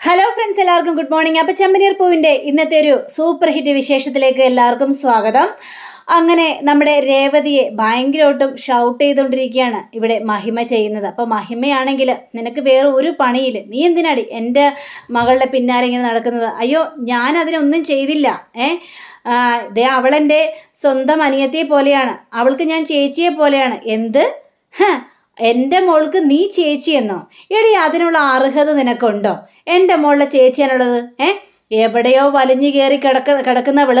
Hello friends എല്ലാവർക്കും good morning അപ്പോൾ ചെമ്പനീർ പൂവിന്റെ ഇന്നത്തെ ഒരു സൂപ്പർ ഹിറ്റ് വിശേഷത്തിലേക്ക് എല്ലാവർക്കും സ്വാഗതം. അങ്ങനെ നമ്മുടെ രേവതിയെ ഭയങ്കരമായിട്ടും ഷൗട്ട് ചെയ്തുകൊണ്ടിരിക്കുകയാണ് ഇവിടെ മഹിമ ചെയ്യുന്നത്. അപ്പോൾ മഹിമയാണെങ്കിൽ നിനക്ക് വേറെ ഒരു പണിയില്ല. നീ എന്തിനാടി എന്റെ മകളുടെ പിന്നാലെ ഇങ്ങനെ നടക്കുന്നത്? അയ്യോ ഞാൻ അതിനൊന്നും ചെയ്തില്ല. ഏ? ഇതേ അവളെന്റെ സ്വന്തം അനിയത്തിയെ പോലെയാണ്. അവൾക്ക് ഞാൻ ചേച്ചിയെ പോലെയാണ്. എന്ത്? എന്റെ മോൾക്ക് നീ ചേച്ചി എന്നോ? എടി അതിനുള്ള അർഹത നിനക്കുണ്ടോ? എന്റെ മോളുടെ ചേച്ചിയാണുള്ളത് ഏ? എവിടെയോ വലിഞ്ഞു കയറി കിടക്ക കിടക്കുന്നവൾ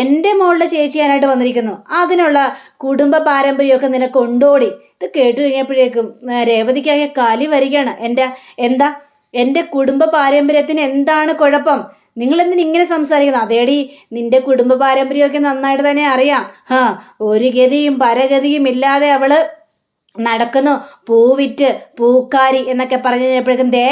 എന്റെ മോളുടെ ചേച്ചിയാനായിട്ട് വന്നിരിക്കുന്നു. അതിനുള്ള കുടുംബ പാരമ്പര്യമൊക്കെ നിനക്ക് ഉണ്ടോടി ഇത് കേട്ട് കഴിഞ്ഞപ്പോഴേക്കും രേവതിക്കാകെ കാലി വരികയാണ്. എന്റെ എന്താ? എന്റെ കുടുംബ പാരമ്പര്യത്തിന് എന്താണ് കുഴപ്പം? നിങ്ങൾ എന്തിനാ ഇങ്ങനെ സംസാരിക്കുന്നത്? അതേടി നിന്റെ കുടുംബ പാരമ്പര്യമൊക്കെ നന്നായിട്ട് തന്നെ അറിയാം. ഹാ ഒരു ഗതിയും പരഗതിയും ഇല്ലാതെ അവൾ നടക്കുന്നു. പൂവിറ്റ് പൂക്കാരി എന്നൊക്കെ പറഞ്ഞു കഴിഞ്ഞപ്പോഴേക്കും ദേ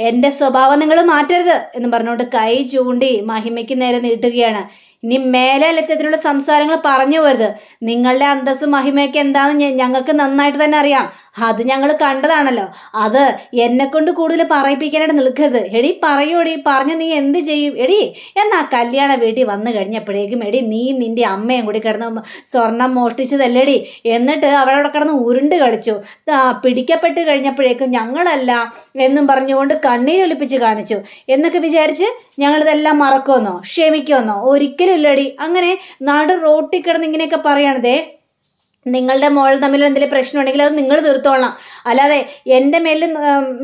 എന്റെ സ്വഭാവം നിങ്ങൾ മാറ്റരുത് എന്ന് പറഞ്ഞുകൊണ്ട് കൈ ചൂണ്ടി മഹിമയ്ക്ക് നേരെ നീട്ടുകയാണ്. ഇനി മേലെ മേലാലെത്തത്തിലുള്ള സംസാരങ്ങൾ പറഞ്ഞു പോരുത്. നിങ്ങളുടെ അന്തസ്സും മഹിമയൊക്കെ എന്താണെന്ന് ഞങ്ങൾക്ക് നന്നായിട്ട് തന്നെ അറിയാം. അത് ഞങ്ങൾ കണ്ടതാണല്ലോ. അത് എന്നെ കൊണ്ട് കൂടുതൽ പറയിപ്പിക്കാനായിട്ട് നിൽക്കരുത്. എടി പറയൂടി പറഞ്ഞ് നീ എന്ത് ചെയ്യും? എടി എന്നാ കല്യാണ വീട്ടിൽ വന്നു കഴിഞ്ഞപ്പോഴേക്കും എടി നീ നിന്റെ അമ്മയും കൂടി കിടന്ന് സ്വർണം മോഷ്ടിച്ചതല്ലേടി. എന്നിട്ട് അവരവിടെ കിടന്ന് ഉരുണ്ട് കളിച്ചു. പിടിക്കപ്പെട്ട് കഴിഞ്ഞപ്പോഴേക്കും ഞങ്ങളല്ല എന്നും പറഞ്ഞുകൊണ്ട് കണ്ണീരൊലിപ്പിച്ച് കാണിച്ചു. എന്നൊക്കെ വിചാരിച്ച് ഞങ്ങളിതെല്ലാം മറക്കുമെന്നോ? ക്ഷമിക്കുമെന്നോ? ഒരിക്കലും ഇല്ലടി. അങ്ങനെ നാട് റോട്ടിൽ കിടന്ന് ഇങ്ങനെയൊക്കെ പറയണതേ നിങ്ങളുടെ മോൾ തമ്മിൽ എന്തെങ്കിലും പ്രശ്നം ഉണ്ടെങ്കിൽ അത് നിങ്ങൾ തീർത്തോളാം അല്ലാതെ എന്റെ മേലിൽ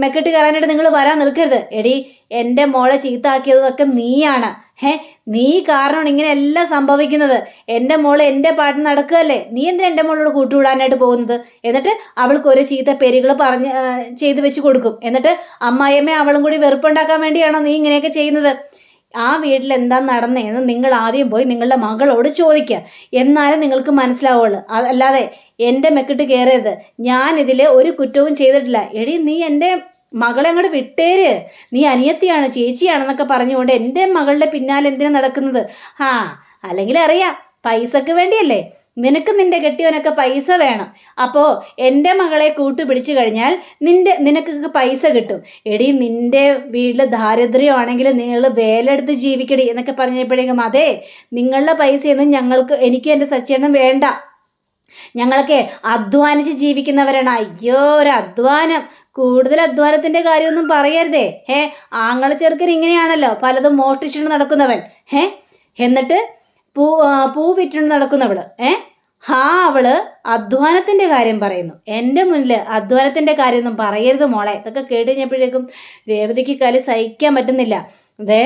മെക്കെട്ട് കയറാനായിട്ട് നിങ്ങൾ വരാൻ നിൽക്കരുത്. എടി എന്റെ മോളെ ചീത്താക്കിയതൊക്കെ നീയാണ്. ഹേ നീ കാരണമാണ് ഇങ്ങനെ എല്ലാം സംഭവിക്കുന്നത്. എന്റെ മോൾ എന്റെ പാട്ടിന് നടക്കുകയല്ലേ? നീ എന്തിനാ എന്റെ മോളോട് കൂട്ടുകൂടാനായിട്ട് പോകുന്നത്? എന്നിട്ട് അവൾക്ക് ഒരു ചീത്ത പേരുകൾ പറഞ്ഞ് ചെയ്ത് വെച്ച് കൊടുക്കും. എന്നിട്ട് അമ്മായിയമ്മ അവളും കൂടി വെറുപ്പുണ്ടാക്കാൻ വേണ്ടിയാണോ നീ ഇങ്ങനെയൊക്കെ ചെയ്യുന്നത്? ആ വീട്ടിൽ എന്താ നടന്നതെന്ന് നിങ്ങൾ ആദ്യം പോയി നിങ്ങളുടെ മകളോട് ചോദിക്കുക. എന്നാലും നിങ്ങൾക്ക് മനസ്സിലാവുള്ളൂ. അല്ലാതെ എന്റെ മെക്കിട്ട് കയറരുത്. ഞാൻ ഇതിൽ ഒരു കുറ്റവും ചെയ്തിട്ടില്ല. എടി നീ എന്റെ മകളെ അങ്ങോട്ട് വിട്ടേര്. നീ അനിയത്തിയാണ് ചേച്ചിയാണെന്നൊക്കെ പറഞ്ഞുകൊണ്ട് എന്റെ മകളുടെ പിന്നാലെ എന്തിനാണ് നടക്കുന്നത്? ആ അല്ലെങ്കിൽ അറിയാം. പൈസക്ക് വേണ്ടിയല്ലേ? നിനക്ക് നിന്റെ കെട്ടിയവനൊക്കെ പൈസ വേണം. അപ്പോൾ എന്റെ മകളെ കൂട്ടുപിടിച്ചു കഴിഞ്ഞാൽ നിന്റെ നിനക്ക് പൈസ കിട്ടും. എടി നിന്റെ വീട്ടിൽ ദാരിദ്ര്യമാണെങ്കിൽ നിങ്ങൾ വേലെടുത്ത് ജീവിക്കടി എന്നൊക്കെ പറഞ്ഞപ്പോഴേക്കും അതെ നിങ്ങളുടെ പൈസയൊന്നും ഞങ്ങൾക്ക് എനിക്കും എന്റെ സച്ചിയൊന്നും വേണ്ട. ഞങ്ങളൊക്കെ അധ്വാനിച്ച് ജീവിക്കുന്നവരാണ്. അയ്യോ ഒരു അധ്വാനം. കൂടുതൽ അധ്വാനത്തിന്റെ കാര്യമൊന്നും പറയരുതേ. ഹേ ആങ്ങള ചെറുക്കൻ ഇങ്ങനെയാണല്ലോ പലതും മോഷ്ടിച്ചിട്ട് നടക്കുന്നവൻ. ഹേ എന്നിട്ട് പൂ പൂ വിറ്റുകൊണ്ട് നടക്കുന്നവൾ. ഏ? ഹാ അവൾ അധ്വാനത്തിന്റെ കാര്യം പറയുന്നു. എന്റെ മുന്നിൽ അധ്വാനത്തിന്റെ കാര്യമൊന്നും പറയരുത് മോളെ. ഇതൊക്കെ കേട്ട് കഴിഞ്ഞപ്പോഴേക്കും രേവതിക്ക് കാലി സഹിക്കാൻ പറ്റുന്നില്ല. അതെ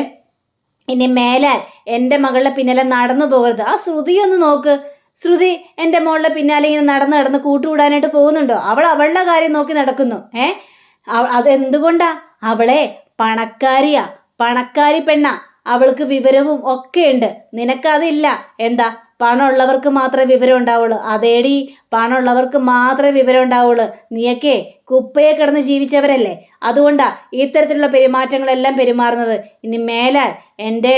ഇനി മേലാൽ എന്റെ മകളുടെ പിന്നാലെ നടന്നു പോകരുത്. ആ ശ്രുതി ഒന്ന് നോക്ക്. ശ്രുതി എന്റെ മോളുടെ പിന്നാലെ ഇങ്ങനെ നടന്ന് നടന്ന് കൂട്ടുകൂടാനായിട്ട് പോകുന്നുണ്ടോ? അവൾ അവളുടെ കാര്യം നോക്കി നടക്കുന്നു. ഏ? അത് അതെന്തുകൊണ്ടാ അവളെ പണക്കാരിയാ. പണക്കാരി പെണ്ണ. അവൾക്ക് വിവരവും ഒക്കെ ഉണ്ട് നിനക്കതില്ല. എന്താ? പണമുള്ളവർക്ക് മാത്രമേ വിവരം ഉണ്ടാവുള്ളൂ. അതേടി പണമുള്ളവർക്ക് മാത്രമേ വിവരം ഉണ്ടാവുള്ളൂ. നീയൊക്കെ കുപ്പയെ കിടന്ന് ജീവിച്ചവരല്ലേ? അതുകൊണ്ടാ ഇത്തരത്തിലുള്ള പെരുമാറ്റങ്ങളെല്ലാം പെരുമാറുന്നത്. ഇനി മേലാൽ എന്റെ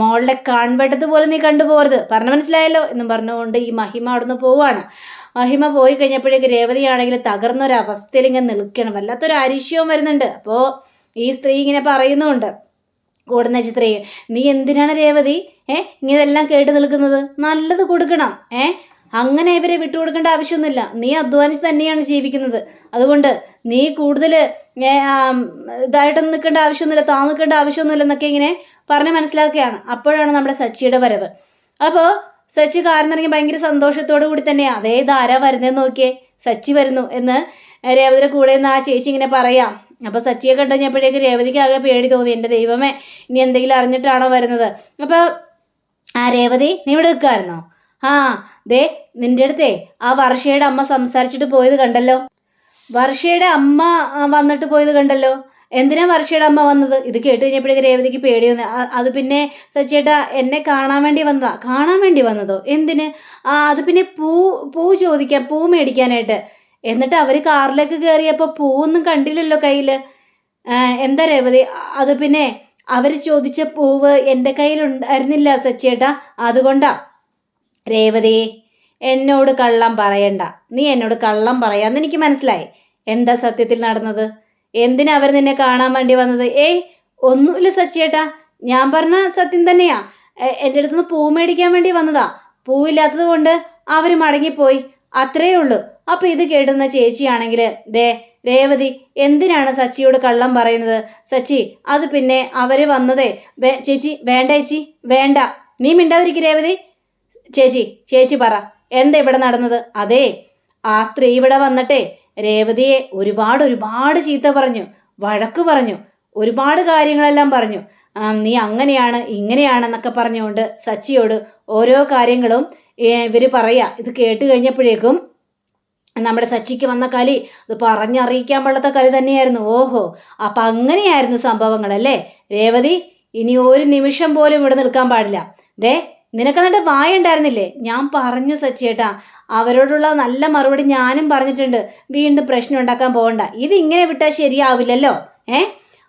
മോളുടെ കാൺവെട്ടത്ത് നീ കണ്ടുപോകരുത്. പറഞ്ഞു മനസ്സിലായല്ലോ എന്നും പറഞ്ഞുകൊണ്ട് ഈ മഹിമ അവിടുന്ന് പോവാണ്. മഹിമ പോയി കഴിഞ്ഞപ്പോഴേക്ക് രേവതിയാണെങ്കിൽ തകർന്നൊരവസ്ഥയിൽ ഇങ്ങനെ നിൽക്കണം വല്ലാത്തൊരു അരിശയവും വരുന്നുണ്ട്. അപ്പോൾ ഈ സ്ത്രീ ഇങ്ങനെ പറയുന്നുമുണ്ട് കൂടുന്ന ചിത്രയെ നീ എന്തിനാണ് രേവതി ഏ ഇങ്ങനെല്ലാം കേട്ട് നിൽക്കുന്നത് നല്ലത് കൊടുക്കണം. ഏ അങ്ങനെ ഇവരെ വിട്ടുകൊടുക്കേണ്ട ആവശ്യമൊന്നുമില്ല. നീ അധ്വാനിച്ച് തന്നെയാണ് ജീവിക്കുന്നത്. അതുകൊണ്ട് നീ കൂടുതൽ ഇതായിട്ടൊന്നും നിൽക്കേണ്ട ആവശ്യമൊന്നുമില്ല താ നിൽക്കേണ്ട ആവശ്യമൊന്നുമില്ല എന്നൊക്കെ ഇങ്ങനെ പറഞ്ഞ് മനസ്സിലാക്കുകയാണ്. അപ്പോഴാണ് നമ്മുടെ സച്ചിയുടെ വരവ്. അപ്പോൾ സച്ചി കാറിനിറങ്ങി ഭയങ്കര സന്തോഷത്തോടു കൂടി തന്നെയാണ് അതേ ധാര വരുന്നതെന്ന് നോക്കിയേ. സച്ചി വരുന്നു എന്ന് രേവതിയുടെ കൂടെ നിന്ന് ആ ചേച്ചി ഇങ്ങനെ പറയാം. അപ്പോൾ സച്ചിയെ കണ്ടു കഴിഞ്ഞപ്പോഴേക്ക് രേവതിക്ക് ആകെ പേടി തോന്നി. എന്റെ ദൈവമേ ഇനി എന്തെങ്കിലും അറിഞ്ഞിട്ടാണോ വരുന്നത്? അപ്പോൾ ആ രേവതി നീ ഇവിടെ നിൽക്കായിരുന്നോ ആ ദേ നിന്റെ അടുത്തേ ആ വർഷയുടെ അമ്മ സംസാരിച്ചിട്ട് പോയത് കണ്ടല്ലോ. വർഷയുടെ അമ്മ വന്നിട്ട് പോയത് കണ്ടല്ലോ. എന്തിനാ വർഷയുടെ അമ്മ വന്നത്? ഇത് കേട്ട് കഴിഞ്ഞപ്പോഴേക്ക് രേവതിക്ക് പേടി വന്നു. അത് പിന്നെ സച്ചേട്ടാ എന്നെ കാണാൻ വേണ്ടി വന്നതാ. കാണാൻ വേണ്ടി വന്നതോ? എന്തിന്? ആ അത് പിന്നെ പൂ പൂ ചോദിക്കാൻ പൂ മേടിക്കാനായിട്ട്. എന്നിട്ട് അവർ കാറിലേക്ക് കയറിയപ്പോൾ പൂവൊന്നും കണ്ടില്ലല്ലോ കയ്യിൽ എന്താ രേവതി? അത് പിന്നെ അവർ ചോദിച്ച പൂവ് എന്റെ കയ്യിലുണ്ടായിരുന്നില്ല സച്ചേട്ടാ. അതുകൊണ്ടാ. രേവതി എന്നോട് കള്ളം പറയണ്ട. നീ എന്നോട് കള്ളം പറയാന്ന് എനിക്ക് മനസ്സിലായി. എന്താ സത്യത്തിൽ നടന്നത്? എന്തിനാ അവർ നിന്നെ കാണാൻ വേണ്ടി വന്നത്? ഏയ് ഒന്നുമില്ല സച്ചിയേട്ടാ ഞാൻ പറഞ്ഞ സത്യം തന്നെയാ. എന്റെ അടുത്തുനിന്ന് പൂ മേടിക്കാൻ വേണ്ടി വന്നതാ. പൂവില്ലാത്തത് കൊണ്ട് അവർ മടങ്ങിപ്പോയി. അത്രേ ഉള്ളൂ. അപ്പൊ ഇത് കേട്ടുന്ന ചേച്ചിയാണെങ്കിൽ ദേ രേവതി എന്തിനാണ് സച്ചിയോട് കള്ളം പറയുന്നത്? സച്ചി അത് പിന്നെ അവർ വന്നതേ. ചേച്ചി വേണ്ട ചേച്ചി വേണ്ട. നീ മിണ്ടാതിരിക്കും രേവതി. ചേച്ചി ചേച്ചി പറ എന്താ ഇവിടെ നടന്നത്? അതെ ആ സ്ത്രീ ഇവിടെ വന്നിട്ടേ രേവതിയെ ഒരുപാട് ഒരുപാട് ചീത്ത പറഞ്ഞു വഴക്ക് പറഞ്ഞു ഒരുപാട് കാര്യങ്ങളെല്ലാം പറഞ്ഞു. നീ അങ്ങനെയാണ് ഇങ്ങനെയാണെന്നൊക്കെ പറഞ്ഞുകൊണ്ട് സച്ചിയോട് ഓരോ കാര്യങ്ങളും ഇവർ പറയാ. ഇത് കേട്ട് കഴിഞ്ഞപ്പോഴേക്കും നമ്മുടെ സച്ചിക്ക് വന്ന കലി അത് പറഞ്ഞറിയിക്കാൻ പാടാത്ത കലി തന്നെയായിരുന്നു. ഓഹോ അപ്പം അങ്ങനെയായിരുന്നു സംഭവങ്ങളല്ലേ രേവതി ഇനി ഒരു നിമിഷം പോലും ഇവിടെ നിൽക്കാൻ പാടില്ല. ദേ നിനക്ക് എന്നിട്ട് വായ ഉണ്ടായിരുന്നില്ലേ? ഞാൻ പറഞ്ഞു സച്ചിയേട്ടാ അവരോടുള്ള നല്ല മറുപടി ഞാനും പറഞ്ഞിട്ടുണ്ട്. വീണ്ടും പ്രശ്നം ഉണ്ടാക്കാൻ പോകണ്ട. ഇത് ഇങ്ങനെ വിട്ടാൽ ശരിയാവില്ലല്ലോ. ഏ?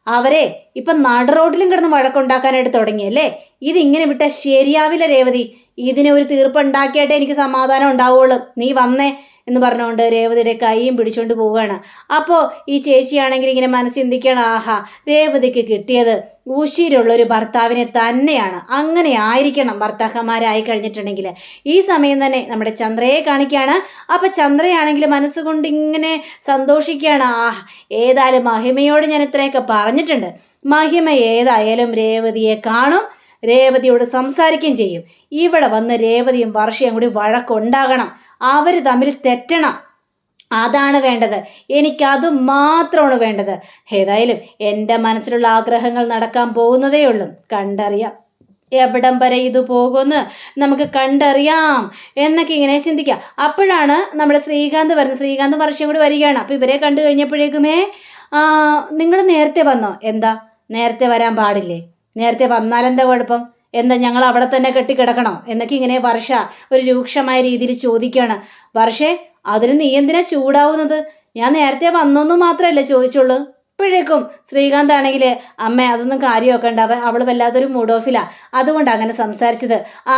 അവരെ ഇപ്പൊ നട റോഡിലും കിടന്ന് വഴക്കുണ്ടാക്കാനായിട്ട് തുടങ്ങിയല്ലേ ഇതിങ്ങനെ വിട്ടാൽ ശരിയാവില്ല രേവതി. ഇതിനെ ഒരു തീർപ്പുണ്ടാക്കിയായിട്ടേ എനിക്ക് സമാധാനം ഉണ്ടാവുള്ളൂ. നീ വന്നേ. എന്ന് പറഞ്ഞുകൊണ്ട് രേവതിയുടെ കൈയും പിടിച്ചുകൊണ്ട് പോവുകയാണ്. അപ്പോൾ ഈ ചേച്ചിയാണെങ്കിൽ ഇങ്ങനെ മനസ്സ് ചിന്തിക്കണം ആഹാ രേവതിക്ക് കിട്ടിയത് ഊശിയിലുള്ളൊരു ഭർത്താവിനെ തന്നെയാണ്. അങ്ങനെ ആയിരിക്കണം ഭർത്താക്കന്മാരായി കഴിഞ്ഞിട്ടുണ്ടെങ്കിൽ ഈ സമയം തന്നെ നമ്മുടെ ചന്ദ്രയെ കാണിക്കുകയാണ് അപ്പോൾ ചന്ദ്രയാണെങ്കിൽ മനസ്സുകൊണ്ട് ഇങ്ങനെ സന്തോഷിക്കുകയാണ്. ആ ഏതായാലും മഹിമയോട് ഞാൻ ഇത്രയൊക്കെ പറഞ്ഞിട്ടുണ്ട്. മഹിമ ഏതായാലും രേവതിയെ കാണും. രേവതിയോട് സംസാരിക്കുകയും ചെയ്യും. ഇവിടെ വന്ന് രേവതിയും വർഷയും കൂടി വഴക്കുണ്ടാകണം. അവർ തമ്മിൽ തെറ്റണം. അതാണ് വേണ്ടത്. എനിക്കത് മാത്രമാണ് വേണ്ടത്. ഏതായാലും എന്റെ മനസ്സിലുള്ള ആഗ്രഹങ്ങൾ നടക്കാൻ പോകുന്നതേ ഉള്ളൂ. കണ്ടറിയാം. എവിടം വരെ ഇത് പോകുമെന്ന് നമുക്ക് കണ്ടറിയാം എന്നൊക്കെ ഇങ്ങനെ ചിന്തിക്കാം. അപ്പോഴാണ് നമ്മുടെ ശ്രീകാന്ത് വരുന്നത്. ശ്രീകാന്ത് വർഷം കൂടി വരികയാണ്. അപ്പോൾ ഇവരെ കണ്ടു കഴിഞ്ഞപ്പോഴേക്കുമേ നിങ്ങൾ നേരത്തെ വന്നോ? എന്താ? നേരത്തെ വരാൻ പാടില്ലേ? നേരത്തെ വന്നാലെന്താ കുഴപ്പം? എന്താ ഞങ്ങൾ അവിടെ തന്നെ കെട്ടിക്കിടക്കണോ? എന്നൊക്കെ ഇങ്ങനെ വർഷ ഒരു രൂക്ഷമായ രീതിയിൽ ചോദിക്കുകയാണ്. വർഷേ അതിന് നീ എന്തിനാ ചൂടാവുന്നത്? ഞാൻ നേരത്തെ വന്നൊന്നു മാത്രമല്ലേ ചോദിച്ചുള്ളൂ. ഇപ്പോഴേക്കും ശ്രീകാന്ത് ആണെങ്കിൽ അമ്മ അതൊന്നും കാര്യമൊക്കെ ഉണ്ട് അവൻ അവൾ വല്ലാത്തൊരു മൂഡ് ഓഫിലാണ് അതുകൊണ്ട് അങ്ങനെ സംസാരിച്ചത്. ആ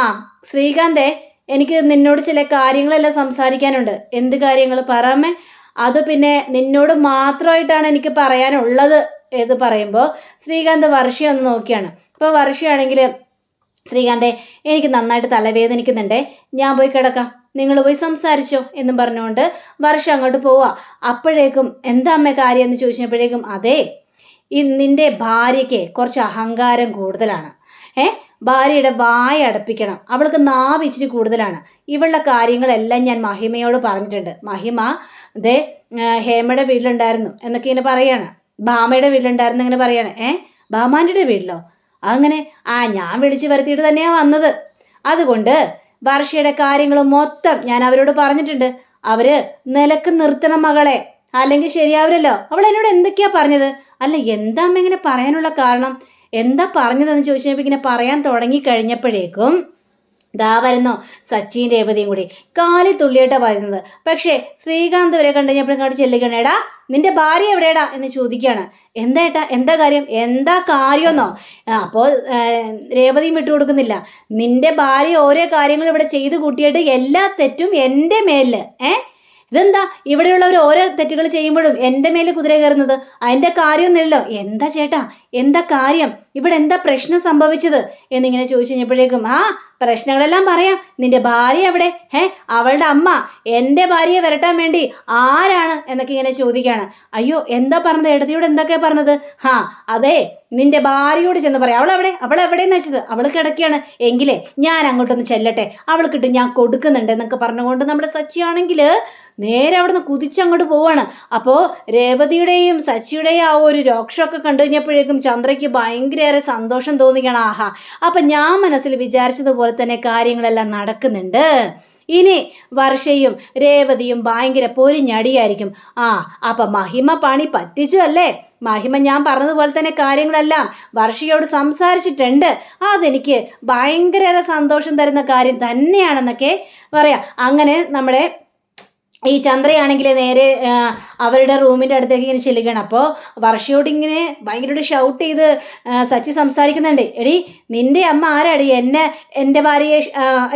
ശ്രീകാന്തേ എനിക്ക് നിന്നോട് ചില കാര്യങ്ങളെല്ലാം സംസാരിക്കാനുണ്ട്. എന്ത് കാര്യങ്ങൾ? പറ അത് പിന്നെ നിന്നോട് മാത്രമായിട്ടാണ് എനിക്ക് പറയാനുള്ളത്. എന്ന് പറയുമ്പോൾ ശ്രീകാന്ത് വർഷയെ ഒന്ന് നോക്കിയാണ്. അപ്പോൾ വർഷയാണെങ്കിൽ ശ്രീകാന്തേ എനിക്ക് നന്നായിട്ട് തലവേദനിക്കുന്നുണ്ടേ. ഞാൻ പോയി കിടക്കാം. നിങ്ങൾ പോയി സംസാരിച്ചോ എന്നും പറഞ്ഞുകൊണ്ട് വർഷം അങ്ങോട്ട് പോവാ. അപ്പോഴേക്കും എന്താ അമ്മ കാര്യം എന്ന് ചോദിച്ചപ്പോഴേക്കും അതെ ഈ നിന്റെ ഭാര്യയ്ക്ക് കുറച്ച് അഹങ്കാരം കൂടുതലാണ്. ഏ ഭാര്യയുടെ വായ അടപ്പിക്കണം. അവൾക്ക് നാവ് ഇച്ചിരി കൂടുതലാണ്. ഇവളുടെ കാര്യങ്ങളെല്ലാം ഞാൻ മഹിമയോട് പറഞ്ഞിട്ടുണ്ട്. മഹിമ ദേ ഹേമയുടെ വീട്ടിലുണ്ടായിരുന്നു എന്നൊക്കെ ഇങ്ങനെ പറയാണ്. ഭാമയുടെ വീട്ടിലുണ്ടായിരുന്നു ഇങ്ങനെ പറയാണ് ഏ ഭാമാന്റെ വീട്ടിലോ? അങ്ങനെ ആ ഞാൻ വിളിച്ചു വരുത്തിയിട്ട് തന്നെയാണ് വന്നത്. അതുകൊണ്ട് വർഷയുടെ കാര്യങ്ങൾ മൊത്തം ഞാൻ അവരോട് പറഞ്ഞിട്ടുണ്ട്. അവർ നിലയ്ക്ക് നിർത്തണം മകളെ. അല്ലെങ്കിൽ ശരിയാവില്ലല്ലോ. അവൾ എന്നോട് എന്തൊക്കെയാ പറഞ്ഞത്? അല്ല എന്താ അമ്മ ഇങ്ങനെ പറയാനുള്ള കാരണം? എന്താ പറഞ്ഞതെന്ന് ചോദിച്ചപ്പോൾ ഇങ്ങനെ പറയാൻ തുടങ്ങി കഴിഞ്ഞപ്പോഴേക്കും ദാ വരുന്നു സച്ചിൻ രേവതിയും കൂടി. കാലി തുള്ളിയിട്ടാണ് വരുന്നത്. പക്ഷേ ശ്രീകാന്ത് വരെ കണ്ടുകഴിഞ്ഞപ്പോഴും ഇങ്ങോട്ട് ചെല്ലുകയാണ്. എടാ നിന്റെ ഭാര്യ എവിടെയാടാ എന്ന് ചോദിക്കുകയാണ്. എന്താ ഏട്ടാ? എന്താ കാര്യം? എന്താ കാര്യമെന്നോ? അപ്പോൾ രേവതിയും വിട്ടുകൊടുക്കുന്നില്ല നിന്റെ ഭാര്യ ഓരോ കാര്യങ്ങളും ഇവിടെ ചെയ്തു കൂട്ടിയിട്ട് എല്ലാ തെറ്റും എന്റെ മേലിൽ ഏ? ഇതെന്താ? ഇവിടെയുള്ളവർ ഓരോ തെറ്റുകൾ ചെയ്യുമ്പോഴും എന്റെ മേലെ കുതിര കയറുന്നത്. അതിന്റെ കാര്യമൊന്നുമില്ലല്ലോ. എന്താ ചേട്ടാ? എന്താ കാര്യം? ഇവിടെ എന്താ പ്രശ്നം സംഭവിച്ചത്? എന്നിങ്ങനെ ചോദിച്ചു കഴിഞ്ഞപ്പോഴേക്കും ആ പ്രശ്നങ്ങളെല്ലാം പറയാം. നിന്റെ ഭാര്യ എവിടെ? ഹേ അവളുടെ അമ്മ. എന്റെ ഭാര്യയെ വരട്ടാൻ വേണ്ടി ആരാണ്? എന്നൊക്കെ ഇങ്ങനെ ചോദിക്കുകയാണ്. അയ്യോ എന്താ പറഞ്ഞത്? എടുത്തിയോട് എന്തൊക്കെ പറഞ്ഞത്? ഹാ അതെ നിന്റെ ഭാര്യയോട് ചെന്ന് പറയാം. അവൾ എവിടെയെന്ന് വെച്ചത്? അവൾ കിടക്കുകയാണ്. എങ്കിലേ ഞാൻ അങ്ങോട്ടൊന്ന് ചെല്ലട്ടെ. അവൾക്കിട്ട് ഞാൻ കൊടുക്കുന്നുണ്ട് എന്നൊക്കെ പറഞ്ഞുകൊണ്ട് നമ്മുടെ സച്ചിയാണെങ്കിൽ നേരെ അവിടുന്ന് കുതിച്ചങ്ങോട്ട് പോവാണ്. അപ്പോൾ രേവതിയുടെയും സച്ചിയുടെയും ആ ഒരു രോക്ഷമൊക്കെ കണ്ടു കഴിഞ്ഞപ്പോഴേക്കും ചന്ദ്രയ്ക്ക് ഭയങ്കരയേറെ സന്തോഷം തോന്നുകയാണ് ആഹാ. അപ്പം ഞാൻ മനസ്സിൽ വിചാരിച്ചതുപോലെ തന്നെ കാര്യങ്ങളെല്ലാം നടക്കുന്നുണ്ട്. ഇനി വർഷയും രേവതിയും ഭയങ്കര പൊരിഞ്ഞടിയായിരിക്കും. ആ അപ്പൊ മഹിമ പണി പറ്റിച്ചു അല്ലേ? മഹിമ ഞാൻ പറഞ്ഞതുപോലെ തന്നെ കാര്യങ്ങളെല്ലാം വർഷയോട് സംസാരിച്ചിട്ടുണ്ട്. അതെനിക്ക് ഭയങ്കര സന്തോഷം തരുന്ന കാര്യം തന്നെയാണെന്നൊക്കെ പറയാം. അങ്ങനെ നമ്മുടെ ഈ ചന്ദ്രയാണെങ്കിൽ നേരെ അവരുടെ റൂമിന്റെ അടുത്തേക്ക് ഇങ്ങനെ ചെല്ലുകയാണ്. അപ്പോൾ വർഷയോട് ഇങ്ങനെ ഭയങ്കരമായിട്ട് ഷൗട്ട് ചെയ്ത് സച്ചി സംസാരിക്കുന്നുണ്ട്. എടി നിന്റെ അമ്മ ആരാടി? എന്നെ എന്റെ ഭാര്യയെ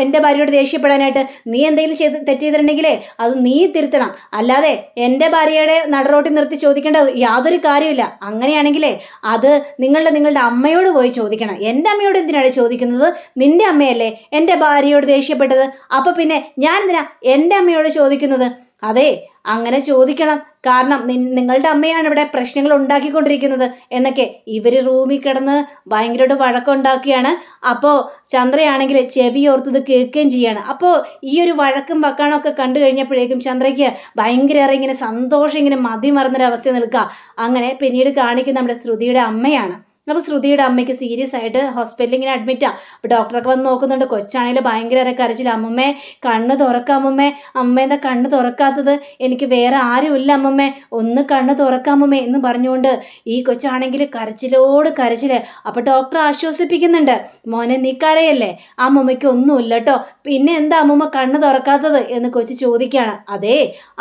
എന്റെ ഭാര്യയോട് ദേഷ്യപ്പെടാനായിട്ട് നീ എന്തെങ്കിലും ചെയ്ത് തെറ്റ് ചെയ്തിട്ടുണ്ടെങ്കിലേ അത് നീ തിരുത്തണം. അല്ലാതെ എന്റെ ഭാര്യയുടെ നടറോട്ടി നിർത്തി ചോദിക്കേണ്ട യാതൊരു കാര്യമില്ല അങ്ങനെയാണെങ്കിലേ അത് നിങ്ങളുടെ നിങ്ങളുടെ അമ്മയോട് പോയി ചോദിക്കണം. എന്റെ അമ്മയോട് എന്തിനാണ് ചോദിക്കുന്നത്? നിന്റെ അമ്മയല്ലേ എന്റെ ഭാര്യയോട് ദേഷ്യപ്പെട്ടത്. അപ്പോൾ പിന്നെ ഞാൻ എന്തിനാ എന്റെ അമ്മയോട് ചോദിക്കുന്നത്? അതെ അങ്ങനെ ചോദിക്കണം. കാരണം നിങ്ങളുടെ അമ്മയാണ് ഇവിടെ പ്രശ്നങ്ങൾ ഉണ്ടാക്കിക്കൊണ്ടിരിക്കുന്നത് എന്നൊക്കെ ഇവർ റൂമിൽ കിടന്ന് ഭയങ്കരമായിട്ട് വഴക്കുണ്ടാക്കുകയാണ്. അപ്പോൾ ചന്ദ്രയാണെങ്കിൽ ചെവി ഓർത്തത് കേൾക്കുകയും ചെയ്യാണ്. അപ്പോൾ ഈ ഒരു വഴക്കും വക്കാണൊക്കെ കണ്ടു കഴിഞ്ഞപ്പോഴേക്കും ചന്ദ്രയ്ക്ക് ഭയങ്കര ഇങ്ങനെ സന്തോഷം ഇങ്ങനെ മതി മറന്നൊരവസ്ഥ നിൽക്കുക. അങ്ങനെ പിന്നീട് കാണിക്കുന്ന നമ്മുടെ ശ്രുതിയുടെ അമ്മയാണ്. അപ്പോൾ ശ്രുതിയുടെ അമ്മയ്ക്ക് സീരിയസ് ആയിട്ട് ഹോസ്പിറ്റലിൽ ഇങ്ങനെ അഡ്മിറ്റാണ് അപ്പോൾ ഡോക്ടറൊക്കെ വന്ന് നോക്കുന്നുണ്ട്. കൊച്ചാണെങ്കിൽ ഭയങ്കര കരച്ചിൽ അമ്മമ്മേ കണ്ണ് തുറക്കാം അമ്മമ്മേ. അമ്മ എന്താ കണ്ണ് തുറക്കാത്തത്? എനിക്ക് വേറെ ആരുമില്ല അമ്മമ്മേ. ഒന്ന് കണ്ണ് തുറക്കാം അമ്മമ്മേ എന്ന് പറഞ്ഞുകൊണ്ട് ഈ കൊച്ചാണെങ്കിൽ കരച്ചിലോട് കരച്ചിൽ അപ്പോൾ ഡോക്ടർ ആശ്വസിപ്പിക്കുന്നുണ്ട്. മോനെ നീ കരയല്ലേ? അമ്മമ്മയ്ക്ക് ഒന്നുമില്ല കേട്ടോ പിന്നെ എന്താ അമ്മമ്മ കണ്ണ് തുറക്കാത്തത്? എന്ന് കൊച്ചു ചോദിക്കുകയാണ്. അതേ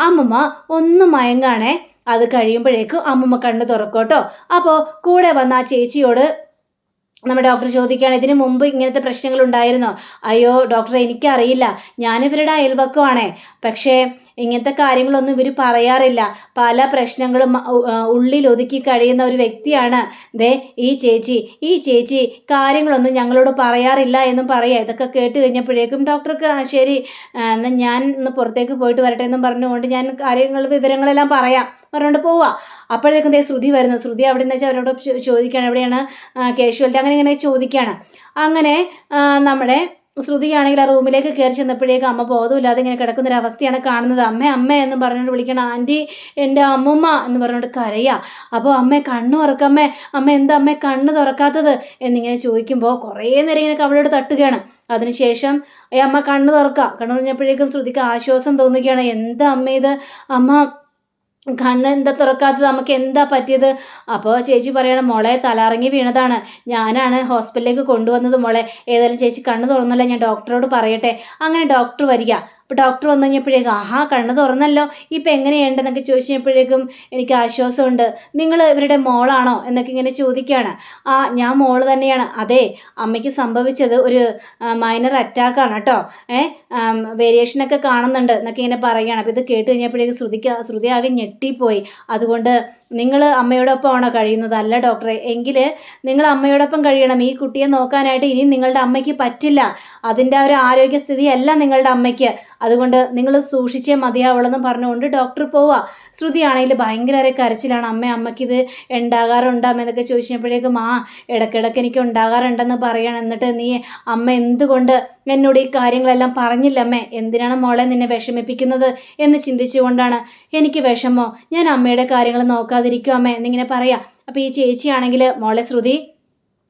അമ്മമ്മ ഒന്ന് മയങ്ങാണേ. അത് കഴിയുമ്പോഴേക്കും അമ്മമ്മ കണ്ണ് തുറക്കോട്ടോ. അപ്പോൾ കൂടെ വന്ന ആ ചേച്ചിയോട് നമ്മുടെ ഡോക്ടർ ചോദിക്കുകയാണ് ഇതിനു മുമ്പ് ഇങ്ങനത്തെ പ്രശ്നങ്ങൾ ഉണ്ടായിരുന്നോ? അയ്യോ ഡോക്ടറെ എനിക്കറിയില്ല. ഞാനിവരുടെ അയൽവക്കമാണേ. പക്ഷേ ഇങ്ങനത്തെ കാര്യങ്ങളൊന്നും ഇവർ പറയാറില്ല. പല പ്രശ്നങ്ങളും ഉള്ളിൽ ഒതുക്കി കഴിയുന്ന ഒരു വ്യക്തിയാണ് ദേ ഈ ചേച്ചി. ഈ ചേച്ചി കാര്യങ്ങളൊന്നും ഞങ്ങളോട് പറയാറില്ല എന്നും പറയുക ഇതൊക്കെ കേട്ട് കഴിഞ്ഞപ്പോഴേക്കും ഡോക്ടർക്ക് "ആ, ശരി. ഞാൻ ഒന്ന് പുറത്തേക്ക് പോയിട്ട് വരട്ടെ എന്നും പറഞ്ഞുകൊണ്ട് ഞാൻ കാര്യങ്ങൾ വിവരങ്ങളെല്ലാം പറയാം. പറഞ്ഞുകൊണ്ട് പോവാ അപ്പോഴത്തേക്കും ദേ ശ്രുതി വരുന്നു. ശ്രുതി അവിടെ നിന്ന് വെച്ചാൽ അവരോട് ചോദിക്കുകയാണ്. എവിടെയാണ്? കാഷ്വാലിറ്റി അങ്ങനെ ഇങ്ങനെ ചോദിക്കുകയാണ്. അങ്ങനെ നമ്മുടെ ശ്രുതിയാണെങ്കിൽ ആ റൂമിലേക്ക് കയറി ചെന്നപ്പോഴേക്കും അമ്മ ബോധമില്ലാതെ ഇങ്ങനെ കിടക്കുന്നൊരവസ്ഥയാണ് കാണുന്നത്. അമ്മ അമ്മ എന്ന് പറഞ്ഞുകൊണ്ട് വിളിക്കണം ആന്റി എന്റെ അമ്മമ്മ എന്ന് പറഞ്ഞുകൊണ്ട് കരയുക. അപ്പോൾ അമ്മ കണ്ണു തുറക്കമ്മേ അമ്മ. എന്താ അമ്മ കണ്ണ് തുറക്കാത്തത്? എന്നിങ്ങനെ ചോദിക്കുമ്പോൾ കുറേ നേരം ഇങ്ങനെ കവളോട് തട്ടുകയാണ്. അതിനുശേഷം ഏ അമ്മ കണ്ണ് തുറക്കുക കണ്ണു തുറഞ്ഞപ്പോഴേക്കും ശ്രുതിക്ക് ആശ്വാസം തോന്നുകയാണ്. എന്താ അമ്മ ഇത്? അമ്മ കണ്ണ് എന്താ തുറക്കാത്തത്? നമുക്ക് എന്താ പറ്റിയത്? അപ്പോൾ ചേച്ചി പറയണം മോളെ തലറങ്ങി വീണതാണ്. ഞാനാണ് ഹോസ്പിറ്റലിലേക്ക് കൊണ്ടുവന്നത് മോളെ. ഏതായാലും ചേച്ചി കണ്ണ് തുറന്നല്ല. ഞാൻ ഡോക്ടറോട് പറയട്ടെ. അങ്ങനെ ഡോക്ടർ വരിക. അപ്പോൾ ഡോക്ടർ വന്നു കഴിഞ്ഞപ്പോഴേക്കും ആഹാ കണ്ണ് തുറന്നല്ലോ. ഇപ്പം എങ്ങനെയുണ്ടെന്നൊക്കെ ചോദിച്ചു കഴിഞ്ഞപ്പോഴേക്കും എനിക്ക് ആശ്വാസമുണ്ട്. നിങ്ങൾ ഇവരുടെ മോളാണോ? എന്നൊക്കെ ഇങ്ങനെ ചോദിക്കുകയാണ്. ആ ഞാൻ മോൾ തന്നെയാണ്. അതെ അമ്മയ്ക്ക് സംഭവിച്ചത് ഒരു മൈനർ അറ്റാക്കാണ് കേട്ടോ. ഏ വേരിയേഷനൊക്കെ കാണുന്നുണ്ട് എന്നൊക്കെ ഇങ്ങനെ പറയുകയാണ്. അപ്പോൾ ഇത് കേട്ട് കഴിഞ്ഞപ്പോഴേക്കും ശ്രുതിക്ക് ശ്രുതി ആകെ ഞെട്ടിപ്പോയി. അതുകൊണ്ട് നിങ്ങൾ അമ്മയോടൊപ്പമാണോ കഴിയുന്നത്? അല്ല ഡോക്ടറെ എങ്കിൽ നിങ്ങൾ അമ്മയോടൊപ്പം കഴിയണം. ഈ കുട്ടിയെ നോക്കാനായിട്ട് ഇനി നിങ്ങളുടെ അമ്മയ്ക്ക് പറ്റില്ല. അതിന്റെ ഒരു ആരോഗ്യസ്ഥിതി അല്ല നിങ്ങളുടെ അമ്മയ്ക്ക്. അതുകൊണ്ട് നിങ്ങൾ സൂക്ഷിച്ചേ മതിയാവുള്ളെന്ന് പറഞ്ഞുകൊണ്ട് ഡോക്ടർ പോവുക ശ്രുതിയാണെങ്കിൽ ഭയങ്കര കരച്ചിലാണ്. അമ്മ അമ്മയ്ക്കിത് ഉണ്ടാകാറുണ്ട് അമ്മ എന്നൊക്കെ ചോദിച്ചപ്പോഴേക്കും ആ ഇടയ്ക്കിടയ്ക്ക് എനിക്ക് ഉണ്ടാകാറുണ്ടെന്ന് പറയണം. എന്നിട്ട് നീ അമ്മ എന്തുകൊണ്ട് എന്നോട് ഈ കാര്യങ്ങളെല്ലാം പറഞ്ഞില്ല? അമ്മേ എന്തിനാണ് മോളെ നിന്നെ വിഷമിപ്പിക്കുന്നത്? എന്ന് ചിന്തിച്ചുകൊണ്ടാണ്. എനിക്ക് വിഷമോ? ഞാൻ അമ്മയുടെ കാര്യങ്ങൾ നോക്കാതിരിക്കും അമ്മേ? എന്നിങ്ങനെ പറയാം. അപ്പോൾ ഈ ചേച്ചിയാണെങ്കിൽ മോളെ ശ്രുതി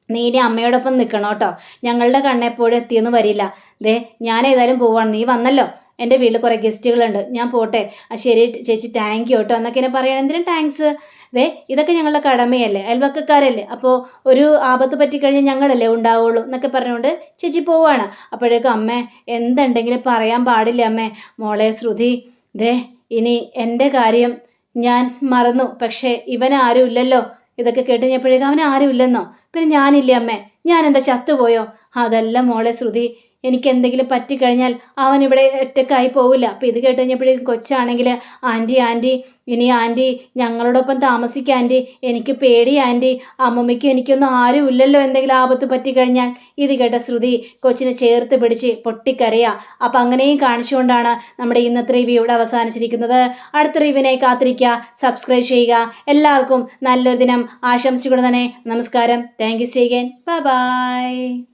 നീ ഇനി അമ്മയോടൊപ്പം നിൽക്കണം കേട്ടോ. ഞങ്ങളുടെ കണ്ണെപ്പോഴും എത്തിയെന്ന് വരില്ല. ദേ ഞാൻ ഏതായാലും പോവാണ്. നീ വന്നല്ലോ. എന്റെ വീട്ടിൽ കുറേ ഗസ്റ്റുകളുണ്ട്. ഞാൻ പോട്ടെ. ആ ശരി ചേച്ചി താങ്ക് യു കേട്ടോ എന്നൊക്കെ എന്നെ പറയണം. എന്തിനും താങ്ക്സ് ദേ ഇതൊക്കെ ഞങ്ങളുടെ കടമയല്ലേ? അയൽവക്കക്കാരല്ലേ? അപ്പോൾ ഒരു ആപത്ത് പറ്റിക്കഴിഞ്ഞാൽ ഞങ്ങളല്ലേ ഉണ്ടാവുള്ളൂ എന്നൊക്കെ പറഞ്ഞുകൊണ്ട് ചേച്ചി പോവുകയാണ് അപ്പോഴേക്കും അമ്മേ എന്തുണ്ടെങ്കിലും പറയാൻ പാടില്ല അമ്മേ. മോളെ ശ്രുതി ദേ ഇനി എന്റെ കാര്യം ഞാൻ മറന്നു. പക്ഷേ ഇവൻ ആരും ഇല്ലല്ലോ. ഇതൊക്കെ കേട്ട് കഴിഞ്ഞപ്പോഴേക്കും അവൻ ആരും ഇല്ലെന്നോ? പിന്നെ ഞാനില്ലേ അമ്മേ? ഞാൻ എന്താ ചത്തുപോയോ? അതല്ല മോളെ ശ്രുതി എനിക്ക് എന്തെങ്കിലും പറ്റിക്കഴിഞ്ഞാൽ അവൻ ഇവിടെ ഒറ്റക്കായി പോവില്ല. അപ്പോൾ ഇത് കേട്ട് കഴിഞ്ഞപ്പോഴേക്കും കൊച്ചാണെങ്കിൽ ആന്റി ആന്റി ഇനി ആന്റി ഞങ്ങളോടൊപ്പം താമസിക്കുക ആന്റി. എനിക്ക് പേടി ആന്റി. അമ്മമ്മയ്ക്കും എനിക്കൊന്നും ആരും ഇല്ലല്ലോ എന്തെങ്കിലും ആപത്ത് പറ്റിക്കഴിഞ്ഞാൽ. ഇത് കേട്ട ശ്രുതി കൊച്ചിനെ ചേർത്ത് പിടിച്ച് പൊട്ടിക്കരയുക അപ്പം അങ്ങനെയും കാണിച്ചുകൊണ്ടാണ് നമ്മുടെ ഇന്നത്തെ റിവ്യൂ ഇവിടെ അവസാനിച്ചിരിക്കുന്നത്. അടുത്ത റിവ്യൂവിനെ കാത്തിരിക്കുക സബ്സ്ക്രൈബ് ചെയ്യുക. എല്ലാവർക്കും നല്ലൊരു ദിനം ആശംസിച്ചുകൊണ്ട് തന്നെ നമസ്കാരം. താങ്ക് യു സീഗൻ ബൈ.